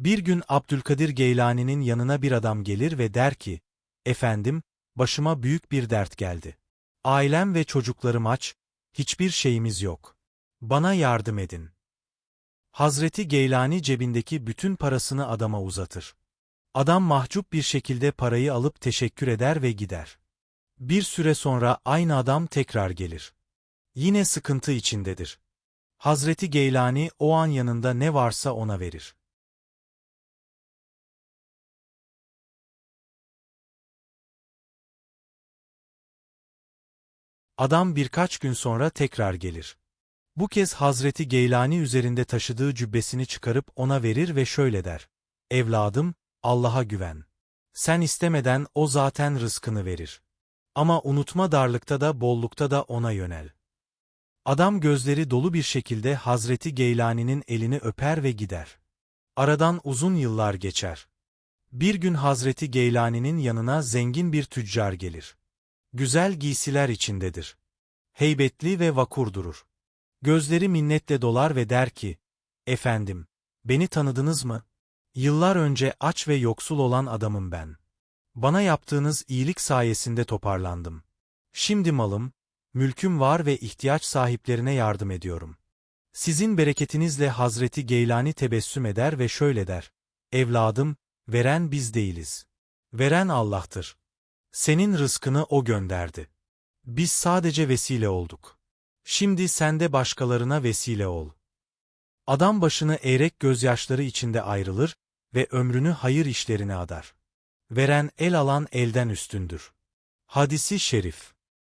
Bir gün Abdülkadir Geylani'nin yanına bir adam gelir ve der ki, Efendim, başıma büyük bir dert geldi. Ailem ve çocuklarım aç, hiçbir şeyimiz yok. Bana yardım edin. Hazreti Geylani cebindeki bütün parasını adama uzatır. Adam mahcup bir şekilde parayı alıp teşekkür eder ve gider. Bir süre sonra aynı adam tekrar gelir. Yine sıkıntı içindedir. Hazreti Geylani o an yanında ne varsa ona verir. Adam birkaç gün sonra tekrar gelir. Bu kez Hazreti Geylani üzerinde taşıdığı cübbesini çıkarıp ona verir ve şöyle der. Evladım, Allah'a güven. Sen istemeden o zaten rızkını verir. Ama unutma darlıkta da bollukta da ona yönel. Adam gözleri dolu bir şekilde Hazreti Geylani'nin elini öper ve gider. Aradan uzun yıllar geçer. Bir gün Hazreti Geylani'nin yanına zengin bir tüccar gelir. Güzel giysiler içindedir. Heybetli ve vakur durur. Gözleri minnetle dolar ve der ki, Efendim, beni tanıdınız mı? Yıllar önce aç ve yoksul olan adamım ben. Bana yaptığınız iyilik sayesinde toparlandım. Şimdi malım, mülküm var ve ihtiyaç sahiplerine yardım ediyorum. Sizin bereketinizle Hazreti Geylani tebessüm eder ve şöyle der. Evladım, veren biz değiliz. Veren Allah'tır. Senin rızkını O gönderdi. Biz sadece vesile olduk. Şimdi sen de başkalarına vesile ol. Adam başını eğrek gözyaşları içinde ayrılır ve ömrünü hayır işlerine adar. Veren el alan elden üstündür. Hadisi şerif